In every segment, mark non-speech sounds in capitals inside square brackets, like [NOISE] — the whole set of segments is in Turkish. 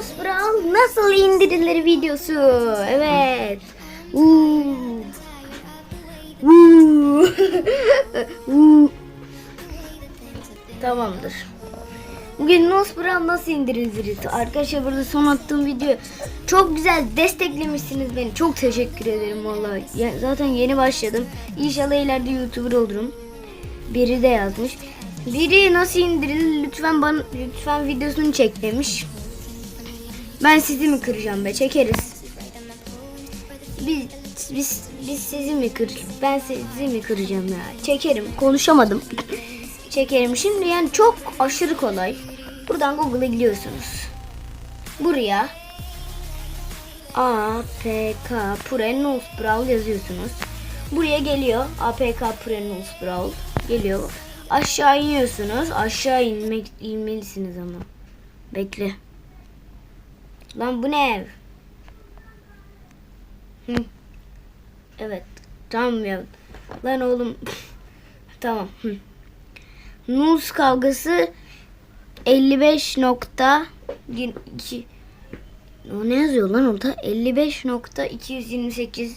Nose Brown nasıl indirilir videosu. Evet. Uuu. Uuu. Tamamdır. Bugün Nose Brown nasıl indirilir? Arkadaşlar burada son attığım video çok güzel desteklemişsiniz beni. Çok teşekkür ederim vallahi. Ya, zaten yeni başladım. İnşallah ileride YouTuber olurum. Biri de yazmış. Biri nasıl indirilir lütfen bana lütfen videosunu çek demiş. Ben sizi mi kıracağım be? Çekeriz. Biz biz biz sizi mi kır ben sizi mi kıracağım ya? Çekerim. Konuşamadım. [LAUGHS] Çekerim. Şimdi yani çok aşırı kolay. Buradan Google'a gidiyorsunuz. Buraya APK Prenos Brawl yazıyorsunuz. Buraya geliyor. APK Prenos Brawl geliyor. Aşağı iniyorsunuz. Aşağı inmek inmelisiniz ama. Bekle lan bu ne ev. Evet. Tamam ya. Lan oğlum. [LAUGHS] tamam. Hı. Nuz kavgası 55.2 O ne yazıyor lan orada? 55.228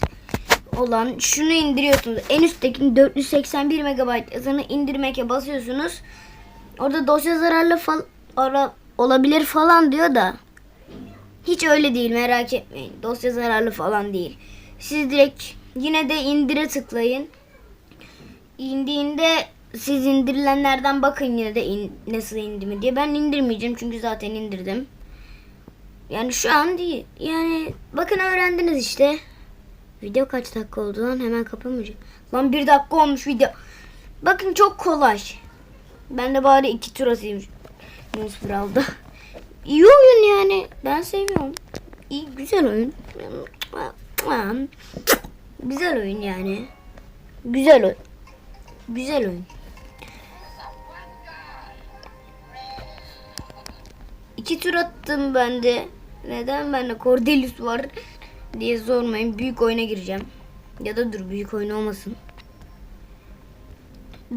olan şunu indiriyorsunuz. En üsttekini 481 MB yazanı indirmeye basıyorsunuz. Orada dosya zararlı fal ara, olabilir falan diyor da hiç öyle değil merak etmeyin. Dosya zararlı falan değil. Siz direkt yine de indire tıklayın. İndiğinde siz indirilenlerden bakın yine de in- nasıl indi mi diye. Ben indirmeyeceğim çünkü zaten indirdim. Yani şu an değil. Yani bakın öğrendiniz işte. Video kaç dakika oldu lan? Hemen kapamayacağım. Lan bir dakika olmuş video. Bakın çok kolay. Ben de bari iki tur atayım. Newsbral'da. [LAUGHS] İyi oyun yani. Ben seviyorum. İyi güzel oyun. Güzel oyun yani. Güzel oyun. Güzel oyun. İki tur attım ben de. Neden bende Cordelius var diye sormayın. Büyük oyuna gireceğim. Ya da dur büyük oyun olmasın.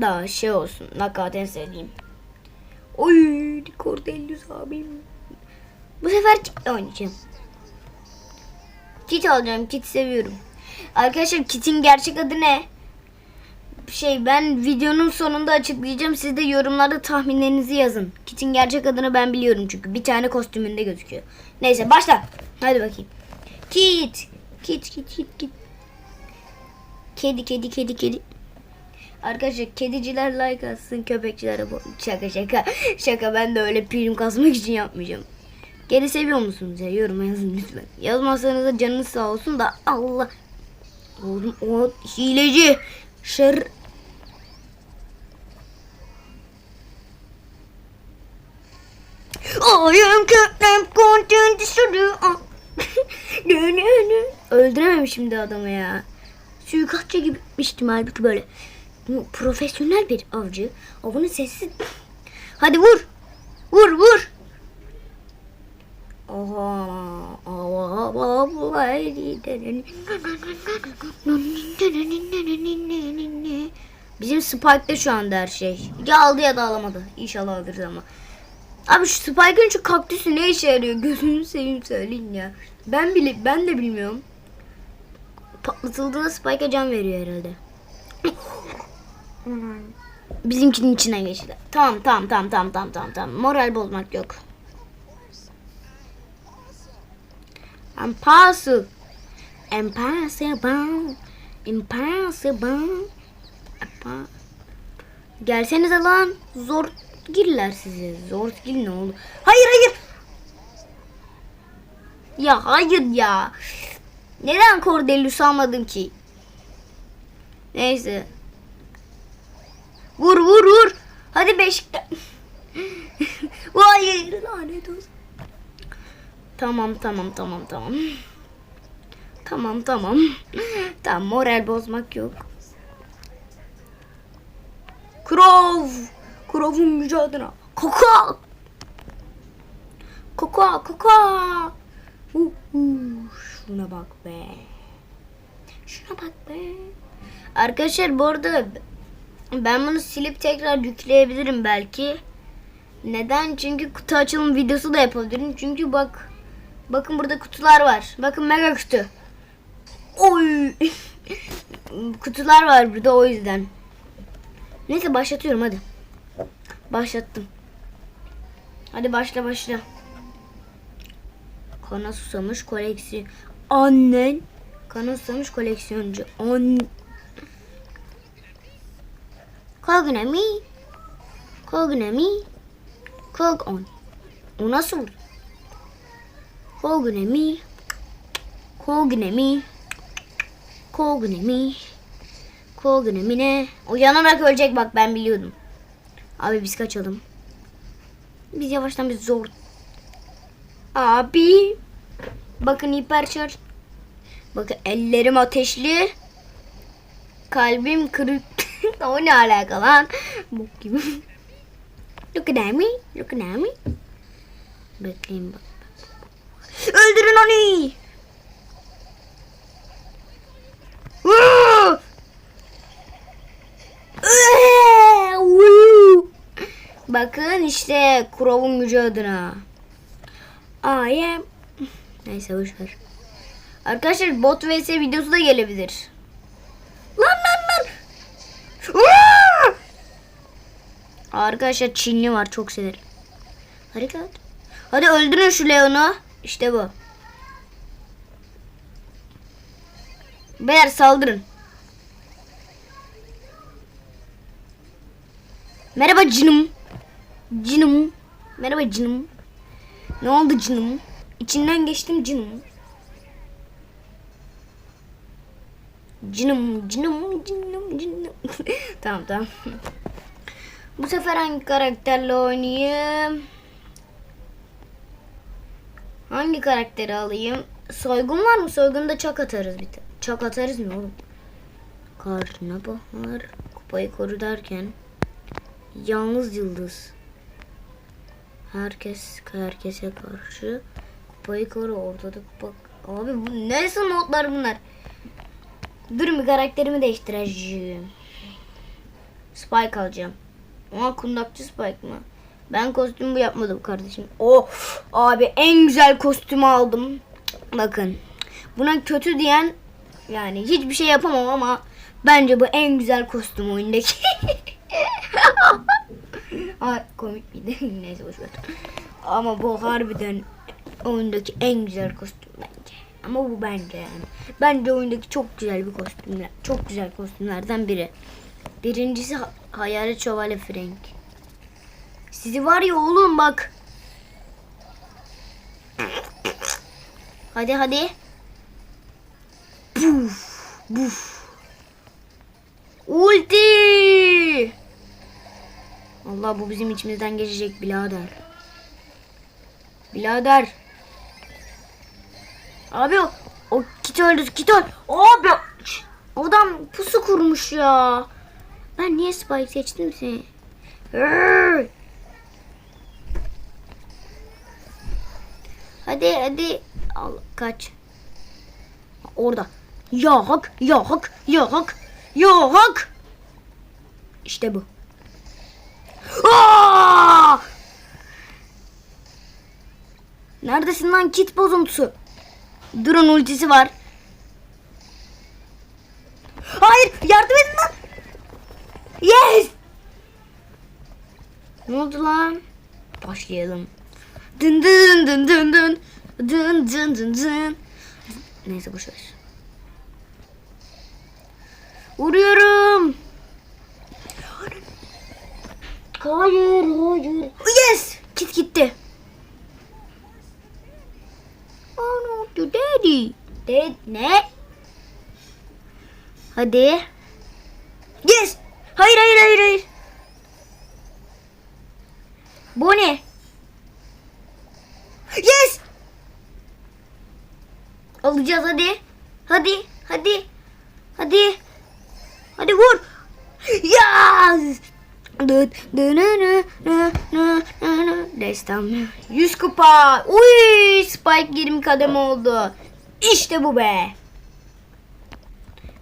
Daha şey olsun. Nakat en sevdiğim. Oy Cordelius abim. Bu sefer kit oynayacağım. Kit alacağım. Kit seviyorum. Arkadaşlar kitin gerçek adı ne? Şey ben videonun sonunda açıklayacağım. Siz de yorumlarda tahminlerinizi yazın. Kit'in gerçek adını ben biliyorum çünkü. Bir tane kostümünde gözüküyor. Neyse başla. Hadi bakayım. Kit. Kit kit kit kit. Kedi kedi kedi kedi. Arkadaşlar kediciler like atsın köpekçilere bu. Şaka şaka. Şaka ben de öyle prim kasmak için yapmayacağım. Kedi seviyor musunuz ya? Yoruma yazın lütfen. Yazmazsanız da canınız sağ olsun da Allah. Oğlum o hileci. Şer. I am Captain Content Studio. [LAUGHS] Öldürememişim de adamı ya. Suikastçı gibi bitmiştim halbuki böyle. Profesyonel bir avcı. Avını sessiz. Hadi vur. Vur vur. Bizim Spike'da şu anda her şey. Ya aldı ya da alamadı. İnşallah alırız ama. Abi şu Spike'ın şu kaktüsü ne işe yarıyor? Gözünü seveyim söyleyin ya. Ben bile ben de bilmiyorum. Patlatıldığında Spike'a can veriyor herhalde. Bizimkinin içine geçti. Tamam tamam tamam tamam tamam tamam. Moral bozmak yok. Impossible. Impossible. Impossible. Impo- Gelsenize lan. Zor girler size. Zor gir ne oldu? Hayır hayır. Ya hayır ya. Neden Cordelius almadım ki? Neyse. Vur vur vur. Hadi Beşiktaş. [LAUGHS] Hayır lanet olsun. Tamam tamam tamam tamam. Tamam tamam. Tamam moral bozmak yok. Krov. Krov'un mücadele. Kaka kaka. Uh, uh, şuna bak be. Şuna bak be. Arkadaşlar bu arada ben bunu silip tekrar yükleyebilirim belki. Neden? Çünkü kutu açılım videosu da yapabilirim. Çünkü bak Bakın burada kutular var. Bakın mega kutu. Oy. [LAUGHS] kutular var burada o yüzden. Neyse başlatıyorum hadi. Başlattım. Hadi başla başla. Kana susamış koleksiyon. Annen. Kana susamış koleksiyoncu. An. Kognami. Kognami. Kog on. O nasıl vur? Kognami. Kognami. Kognami. Kognami ne? O yanarak ölecek bak ben biliyordum. Abi biz kaçalım. Biz yavaştan bir zor. Abi. Bakın hiperçar. Bakın ellerim ateşli. Kalbim kırık. [LAUGHS] o ne alaka lan? Bok gibi. Look at me. Look at me. Bekleyin bak. Öldürün onu. Bakın işte Kurov'un gücü adına. I. Neyse boşver. Arkadaşlar bot vs videosu da gelebilir. Lan lan lan. Arkadaşlar Çinli var çok severim. Hareket. Hadi öldürün şu Leon'u. İşte bu. Beyler saldırın. Merhaba canım. Canım. Merhaba canım. Ne oldu canım? İçinden geçtim canım. Canım, canım, canım, canım. [LAUGHS] tamam tamam. Bu sefer hangi karakterle oynayayım? Hangi karakteri alayım? Soygun var mı? Soygunda çak atarız bir tane. Çak atarız mı oğlum? Karnabahar kupayı koru derken yalnız yıldız. Herkes herkese karşı kupayı koru ortada kupa. Abi bu neresi notlar bunlar? Dur bir karakterimi değiştireceğim. Spike alacağım. Ama kundakçı Spike mı? Ben kostüm bu yapmadım kardeşim. Oh abi en güzel kostümü aldım. Bakın. Buna kötü diyen yani hiçbir şey yapamam ama bence bu en güzel kostüm oyundaki. [LAUGHS] Ay komik miydi? [LAUGHS] Neyse boşver. Ama bu harbiden oyundaki en güzel kostüm bence. Ama bu bence yani. Bence oyundaki çok güzel bir kostümler. Çok güzel kostümlerden biri. Birincisi ha- Hayalet Şövalye Frank. Sizi var ya oğlum bak. Hadi hadi. Puf, buf. Ulti. Allah bu bizim içimizden geçecek birader. Birader. Abi o, o kit öldü kit öldü. Abi adam pusu kurmuş ya. Ben niye Spike seçtim ki? Hadi hadi. Al kaç. Orada. Ya hak, ya hak. İşte bu. Aa! Neredesin lan kit bozuntusu? Durun ultisi var. Hayır yardım edin lan. Yes. Ne oldu lan? Başlayalım. Dın dın dın dın dın. Dın dın dın dın. Neyse boş ver. Vuruyorum. Hayır, hayır. Yes! Kit gitti. Oh no, to daddy. Dad, ne? Hadi. Yes! Hayır, hayır, hayır, hayır. Bu ne? Yes! Alacağız hadi. Hadi, hadi. Hadi. Hadi vur. Yes! Destan 100 kupa. Uy, Spike 20 kademe oldu. İşte bu be.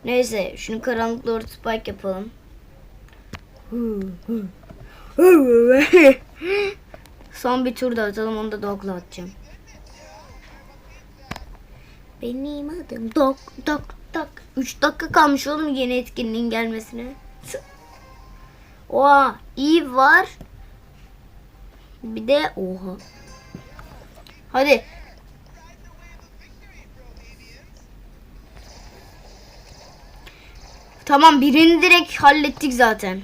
Neyse, şunu karanlık Lord Spike yapalım. Son bir tur da atalım, onu da dogla atacağım. Benim adım Dok Dok Dok. 3 dakika kalmış oğlum yeni etkinliğin gelmesine. Oha iyi var. Bir de oha. Hadi. Tamam birini direkt hallettik zaten.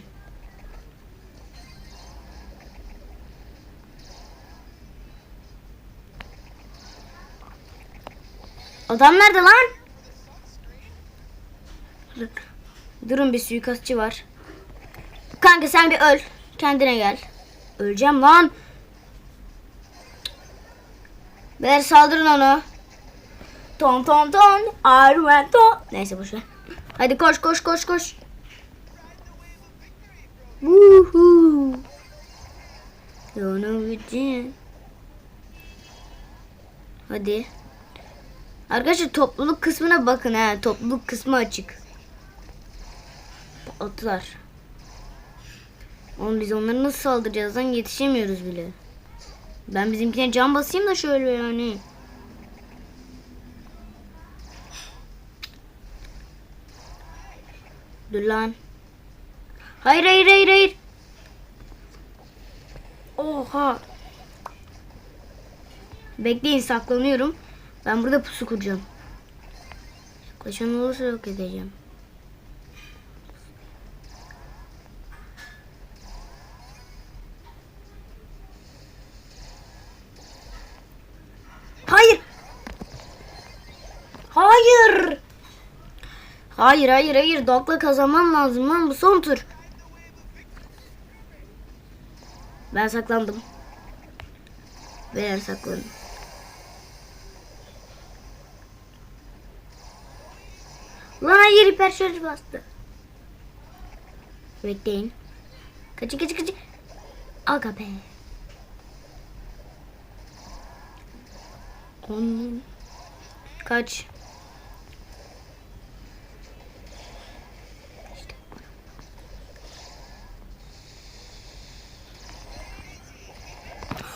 Adam nerede lan? Durun bir suikastçı var. Kanka sen bir öl. Kendine gel. Öleceğim lan. Ver saldırın onu. Ton ton ton. Arwen ton. Neyse boşver. Hadi koş koş koş koş. Woohoo. Yana gidin. Hadi. Arkadaşlar topluluk kısmına bakın ha. Topluluk kısmı açık. Atlar. Oğlum biz onları nasıl saldıracağız lan yetişemiyoruz bile. Ben bizimkine can basayım da şöyle yani. Dur lan. Hayır hayır hayır hayır. Oha. Bekleyin saklanıyorum. Ben burada pusu kuracağım. Yaklaşan olursa yok edeceğim. Hayır. Hayır. Hayır hayır hayır. Dog'la kazanmam lazım lan bu son tur. Ben saklandım. Ben saklandım. Hiper şarj bastı. Bekleyin. Kaçı kaçı kaçı. Aga be. On. Kaç.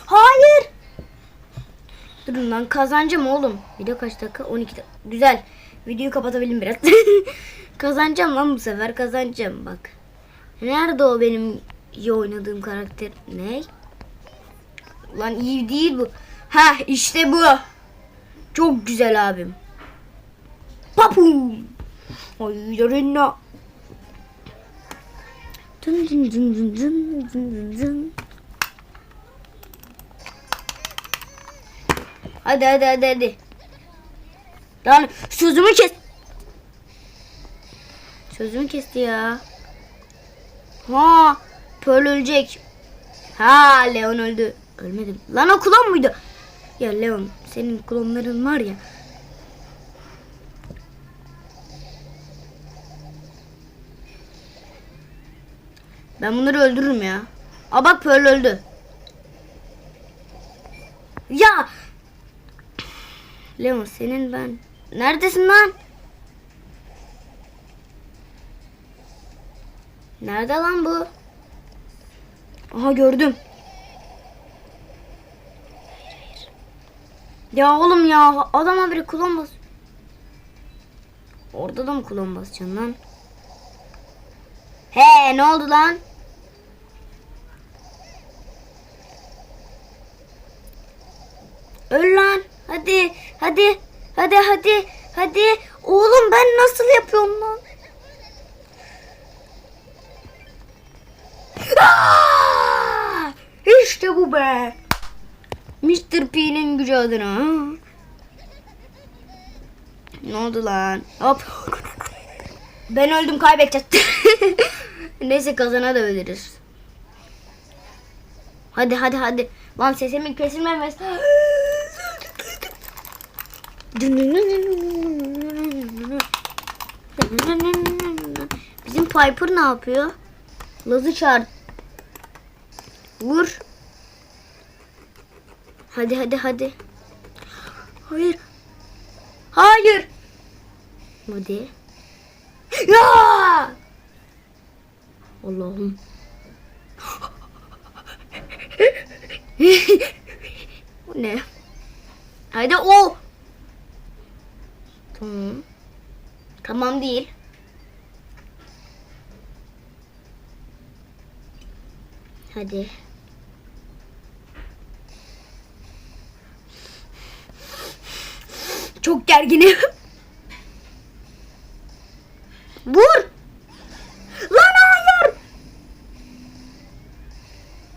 Hayır. Durun lan kazanacağım oğlum. Video kaç dakika? 12 dakika. Güzel. Videoyu kapatabilirim biraz. [LAUGHS] kazanacağım lan bu sefer kazanacağım bak. Nerede o benim iyi oynadığım karakter? Ne? Lan iyi değil bu. Ha işte bu. Çok güzel abim. Papum. Ay yarına. Dın dın dın dın dın dın dın dın. Hadi hadi hadi hadi. Lan sözümü kes. Sözümü kesti ya. Ha, Pearl ölecek. Ha, Leon öldü. Ölmedi. Lan o klon muydu? Ya Leon, senin klonların var ya. Ben bunları öldürürüm ya. Aa bak Pearl öldü. Ya Leon senin ben. Neredesin lan? Nerede lan bu? Aha gördüm. Ya oğlum ya adama biri kulon bas. Orada da mı kulon basacaksın lan? He ne oldu lan? Öl lan. Hadi. Hadi. Hadi hadi. Hadi. Oğlum ben nasıl yapıyorum lan? Aa! İşte bu be. Mr. P'nin gücü adına. Ne oldu lan? Hop. Ben öldüm kaybedeceğiz. [LAUGHS] Neyse kazana da ölürüz. Hadi hadi hadi. Lan sesimin kesilmemesi. Bizim Piper ne yapıyor? Laz'ı çağır. Vur. Hadi hadi hadi. Hayır. Hayır. Hadi. Ya! Allah'ım. Bu ne? Haydi o. Hı. Tamam değil. Hadi. Çok gerginim. Vur. Lan hayır.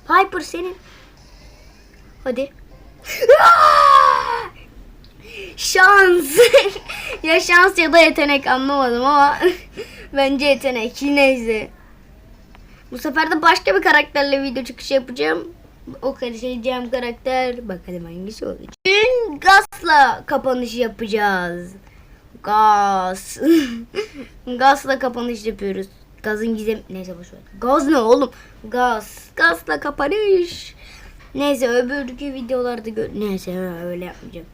Hyper senin. Hadi. Şans. [LAUGHS] ya şans ya da yetenek anlamadım ama [LAUGHS] bence yetenek. Neyse. Bu sefer de başka bir karakterle video çıkışı yapacağım. O karışacağım karakter. Bakalım hangisi olacak. Gaz'la kapanış yapacağız. Gaz. [LAUGHS] Gaz'la kapanış yapıyoruz. Gazın gizem... Neyse boşver. Gaz ne oğlum? Gaz. Gaz'la kapanış. Neyse öbürkü videolarda gör... Neyse öyle yapmayacağım.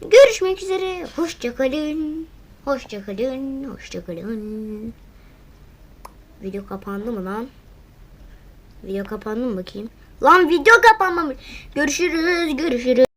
Görüşmek üzere. Hoşçakalın. Hoşçakalın. Hoşçakalın. Video kapandı mı lan? Video kapandı mı bakayım? Lan video kapanmamış. Görüşürüz. Görüşürüz.